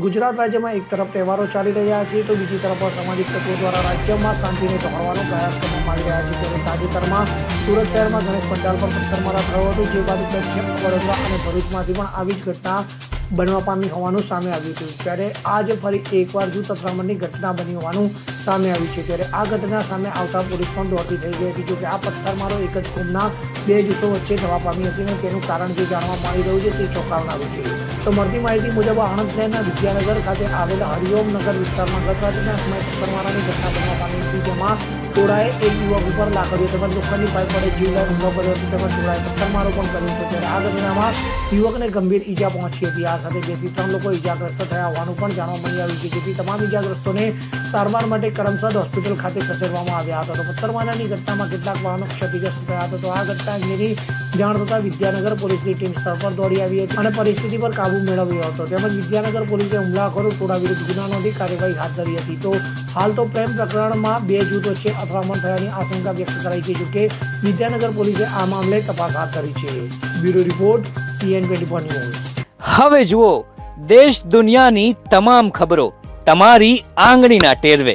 ગુજરાત રાજ્યમાં એક તરફ તહેવારો ચાલી રહ્યા છે, તો બીજી તરફ અસામાજિક તત્વો દ્વારા રાજ્યમાં શાંતિને દોહરવાનો પ્રયાસ કરવામાં આવી રહ્યા છે. ત્યારે તાજેતરમાં સુરત શહેરમાં ગણેશ પંડાલ પર પથ્થરમારા થયો હતો, જે બાદ દક્ષિણ વડોદરા અને ભરૂચમાંથી પણ આવી જ ઘટના બનવા પામી હોવાનું સામે આવ્યું હતું. ત્યારે આજે ફરી એકવાર જૂથ અથડામણની ઘટના બની હોવાનું સામે આવ્યું છે ત્યારે આ ઘટના સામે આવતા પોલીસ પણ દોડતી થઈ ગઈ હતી, જોકે આ પથ્થરમારો એક જ કોમના બે જૂથો વચ્ચે થવા પામી હતી અને તેનું કારણ જે જાણવા મળી રહ્યું છે તે ચોંકાવનારું છે. તો મળતી માહિતી મુજબ આણંદ શહેરના વિદ્યાનગર ખાતે આવેલા હરિઓમ નગર વિસ્તારમાં ગત રાત્રિના સમયે પથ્થરમારાની ઘટના બનવા પામી હતી, જેમાં ટોળાએ એક યુવક ઉપર લાકડીઓ તેમજ લોખંડની પાઇપ વડે જીવલા હુમલો કર્યો હતો, તેમજ ટોળાએ પથ્થરમારો પણ કર્યો હતો. ત્યારે આ ઘટનામાં યુવકને ગંભીર ઈજા પહોંચી હતી. આ સાથે જેથી ત્રણ લોકો ઈજાગ્રસ્ત થયા હોવાનું પણ જાણવા મળી આવ્યું છે. જેથી તમામ ઈજાગ્રસ્તોને સારવાર માટે કરમસદ હોસ્પિટલ ખાતે ખસેડવામાં આવ્યા હતા. તો પથ્થરમારાની ઘટનામાં કેટલાક વાહનો ક્ષતિગ્રસ્ત થયા હતા. તો આ ઘટના અંગેની જાણ થતાં વિદ્યાનગર પોલીસની ટીમ સ્થળ પર દોડી આવી હતી અને પરિસ્થિતિ પર કાબુ મેળવ્યો હતો. તેમજ વિદ્યાનગર પોલીસે હુમલાખોરો ટોળા વિરુદ્ધ ગુના નોંધી કાર્યવાહી હાથ ધરી હતી. તો હાલ તો પ્રેમ પ્રકરણમાં બે જૂથો છે અથડામણ થયાની આશંકા વ્યક્ત કરાઈ છે. જોકે વિદ્યાનગર પોલીસે આ મામલે તપાસ હાથ ધરી છે. Bureau report, CN twenty news. હવે જુઓ, દેશ દુનિયાની તમામ ખબરો તમારી આંગળીના ટેરવે.